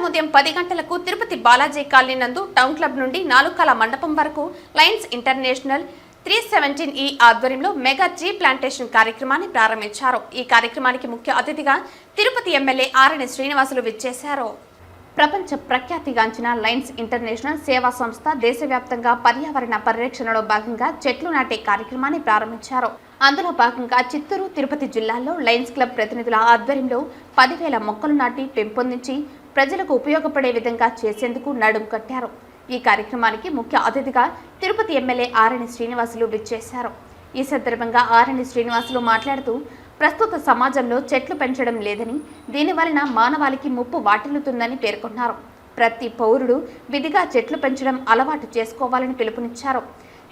శనివారం ఉదయం పది గంటలకు తిరుపతి బాలాజీ కాలనీ నందు టౌన్ క్లబ్ నుండి నాలుకల మండపం వరకు లయన్స్ ఇంటర్నేషనల్ త్రీ సెవెంటీన్ ఈ ఆధ్వర్యంలో మెగా ట్రీ ప్లాంటేషన్ కార్యక్రమాన్ని ప్రారంభించారు. ఈ కార్యక్రమానికి ముఖ్య అతిథిగా తిరుపతి ఎమ్మెల్యే ఆర్ఎన్ శ్రీనివాసులు విచ్చేశారు. ప్రపంచ ప్రఖ్యాతిగాంచిన లైన్స్ ఇంటర్నేషనల్ సేవా సంస్థ దేశవ్యాప్తంగా పర్యావరణ పరిరక్షణలో భాగంగా చెట్లు నాటే కార్యక్రమాన్ని ప్రారంభించారు. అందులో భాగంగా చిత్తూరు తిరుపతి జిల్లాల్లో లయన్స్ క్లబ్ ప్రతినిధుల ఆధ్వర్యంలో పదివేల మొక్కలు నాటి పెంపొందించి ప్రజలకు ఉపయోగపడే విధంగా చేసేందుకు నడుం కట్టారు. ఈ కార్యక్రమానికి ముఖ్య అతిథిగా తిరుపతి ఎమ్మెల్యే ఆరణి శ్రీనివాసులు విచ్చేశారు. ఈ సందర్భంగా ఆరణి శ్రీనివాసులు మాట్లాడుతూ ప్రస్తుత సమాజంలో చెట్లు పెంచడం లేదని దీనివలన మానవాళికి ముప్పు వాటిల్లుతుందని పేర్కొన్నారు. ప్రతి పౌరుడు విధిగా చెట్లు పెంచడం అలవాటు చేసుకోవాలని పిలుపునిచ్చారు.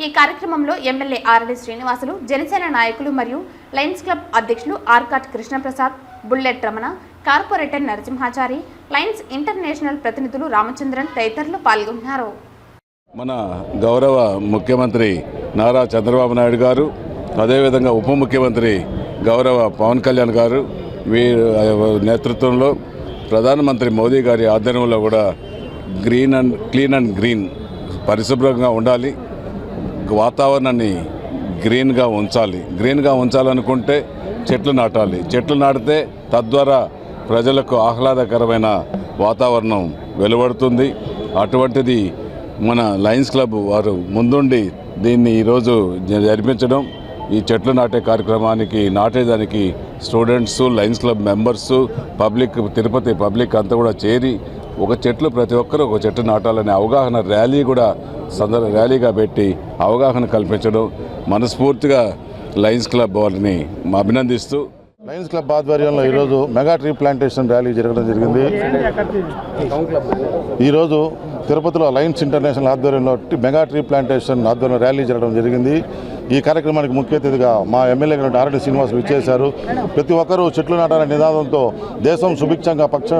ఈ కార్యక్రమంలో ఎమ్మెల్యే ఆరణి శ్రీనివాసులు జనసేన నాయకులు మరియు లయన్స్ క్లబ్ అధ్యక్షులు Arcot Krishnaprasad bullet Ramana corporator Narasimhachari lions international ప్రతినిధులు రామచంద్రన్ తదితరులు పాల్గొన్నారు. మన గౌరవ ముఖ్యమంత్రి నారా చంద్రబాబు నాయుడు గారు అదేవిధంగా ఉప ముఖ్యమంత్రి గౌరవ పవన్ కళ్యాణ్ గారు వీరి నేతృత్వంలో ప్రధానమంత్రి మోదీ గారి ఆధ్వర్యంలో కూడా green and clean and green పరిశుభ్రంగా ఉండాలి. వాతావరణాన్ని గ్రీన్గా ఉంచాలి. గ్రీన్గా ఉంచాలనుకుంటే చెట్లు నాటాలి. చెట్లు నాటితే తద్వారా ప్రజలకు ఆహ్లాదకరమైన వాతావరణం వెలువడుతుంది. అటువంటిది మన లయన్స్ క్లబ్ వారు ముందుండి దీన్ని ఈరోజు జరిపించడం. ఈ చెట్లు నాటే కార్యక్రమానికి నాటేదానికి students lions club members public Tirupati public అంతా కూడా చేరి ఒక చెట్లు ప్రతి ఒక్కరూ ఒక చెట్టు నాటాలనే అవగాహన ర్యాలీ కూడా సందర్ ర్యాలీగా పెట్టి అవగాహన కల్పించడం. మనస్ఫూర్తిగా లయన్స్ క్లబ్ వారిని అభినందిస్తూ లయన్స్ క్లబ్ ఆధ్వర్యంలో ఈరోజు మెగా ట్రీ ప్లాంటేషన్ ర్యాలీ జరగడం జరిగింది. ఈరోజు తిరుపతిలో లయన్స్ ఇంటర్నేషనల్ ఆధ్వర్యంలో మెగా ట్రీ ప్లాంటేషన్ ఆధ్వర్యంలో ర్యాలీ జరగడం జరిగింది. ఈ కార్యక్రమానికి ముఖ్య అతిథిగా మా ఎమ్మెల్యే గారు ఆర్ఎన్ శ్రీనివాస్ విచ్చేశారు. ప్రతి ఒక్కరూ చెట్లు నాటాలనే నినాదంతో దేశం సుభిక్షంగా పక్ష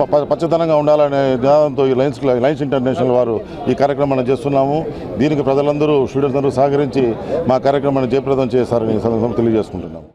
ప- పచ్చదనంగా ఉండాలనే నినాదంతో ఈ లయన్స్ లయన్స్ ఇంటర్నేషనల్ వారు ఈ కార్యక్రమాన్ని చేస్తున్నాము. దీనికి ప్రజలందరూ స్టూడెంట్స్ అందరూ సహకరించి మా కార్యక్రమాన్ని జయప్రదం చేశారని తెలియజేసుకుంటున్నాము.